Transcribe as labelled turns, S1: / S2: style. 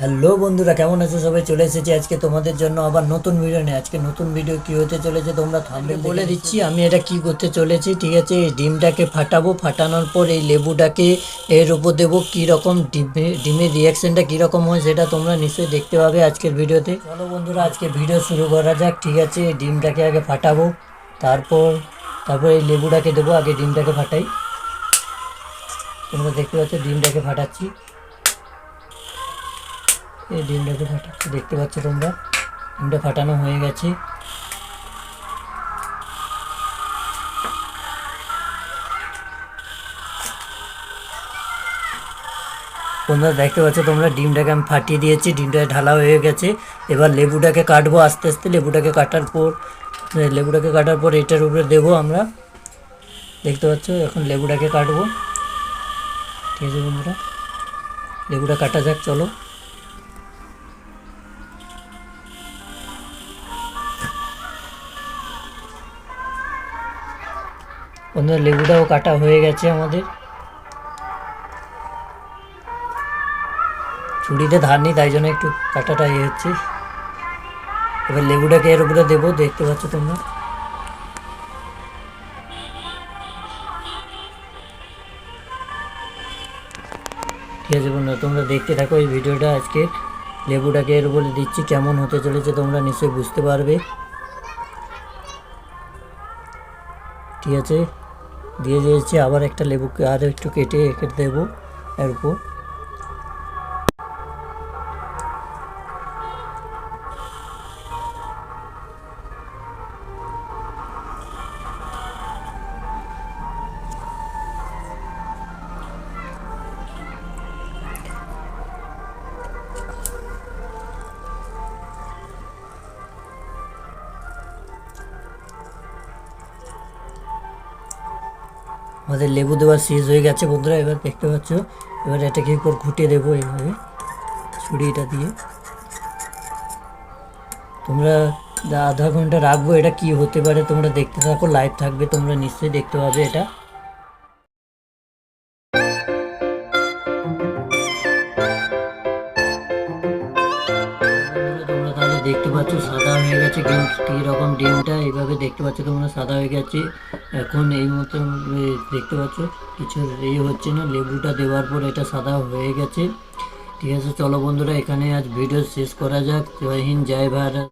S1: Hello বন্ধুরা কেমন আছো? সবাই চলে এসেছি আজকে তোমাদের জন্য আবার নতুন ভিডিও নিয়ে। আজকে নতুন ভিডিও কি হতে চলেছে তোমরা থামবে বলে দিচ্ছি আমি এটা কি করতে চলেছি ঠিক আছে? এই ডিমটাকে ফাটাবো ফাটানোর পর এই লেবুটাকে এর উপর দেবো। কী রকম ডিমে ডিমের রিয়াকশনটা কীরকম হয় সেটা তোমরা নিশ্চয়ই দেখতে পাবে আজকের ভিডিওতে। চলো বন্ধুরা আজকে ভিডিও শুরু করা যাক ঠিক আছে? এই ডিমটাকে আগে ফাটাবো তারপর তারপর এই লেবুটাকে দেবো আগে ডিমটাকে ফাটাই। তোমরা দেখতে পাচ্ছ ডিমটাকে ফাটাচ্ছি। এই ডিমটাকে ফাটাচ্ছি দেখতে পাচ্ছ তোমরা? ডিমটা ফাটানো হয়ে গেছে। বন্ধুরা দেখতে পাচ্ছ তোমরা, ডিমটাকে আমি ফাটিয়ে দিয়েছি, ডিমটা ঢালা হয়ে গেছে। এবার লেবুটাকে কাটবো আস্তে আস্তে, লেবুটাকে কাটার পর লেবুটাকে কাটার পর এটার উপরে দেবো আমরা। দেখতে পাচ্ছ? এখন লেবুটাকে কাটবো। ঠিক আছে বন্ধুরা? লেবুটা কাটা যাক, চলো। বন্ধুরা, লেবুটাও কাটা হয়ে গেছে আমাদের। ছুরিতে ধার নেই, তাই জন্য একটু কাটাটা ইয়ে হচ্ছে। এবার লেবুটাকে এর উপরে দেবো, দেখতে পাচ্ছ তোমরা। ঠিক আছে বন্ধুরা, তোমরা দেখতে থাকো এই ভিডিওটা আজকে। লেবুটাকে এর উপরে দিচ্ছি, কেমন হতে চলেছে তোমরা নিশ্চয়ই বুঝতে পারবে। ঠিক আছে? দিয়ে দিয়েছি আবার একটা লেবুকে আরও একটু কেটে কেটে দেবো এর উপর। আমাদের লেবু দেওয়া সিজ হয়ে গেছে বন্ধুরা, এবার দেখতে পাচ্ছ। এবার এটাকে উপর ঘুটে দেবো এইভাবে, ছুরিটা দিয়ে। তোমরা আধা ঘণ্টা রাখব, এটা কি হতে পারে তোমরা দেখতে থাকো লাইভ থাকবে, তোমরা নিশ্চয়ই দেখতে পাবে এটা। দেখতে পাচ্ছ সাদা হয়ে গেছে ডিম রকম ডিমটা, এইভাবে দেখতে পাচ্ছ তোমরা সাদা হয়ে গেছে। এখন এই মতো দেখতে পাচ্ছ, কিছু ইয়ে হচ্ছে না, লেবুটা দেওয়ার পর এটা সাদা হয়ে গেছে। ঠিক আছে, চলো বন্ধুরা এখানে আজ ভিডিও শেষ করা যাক। জয় হিন্দ, জয় ভারত।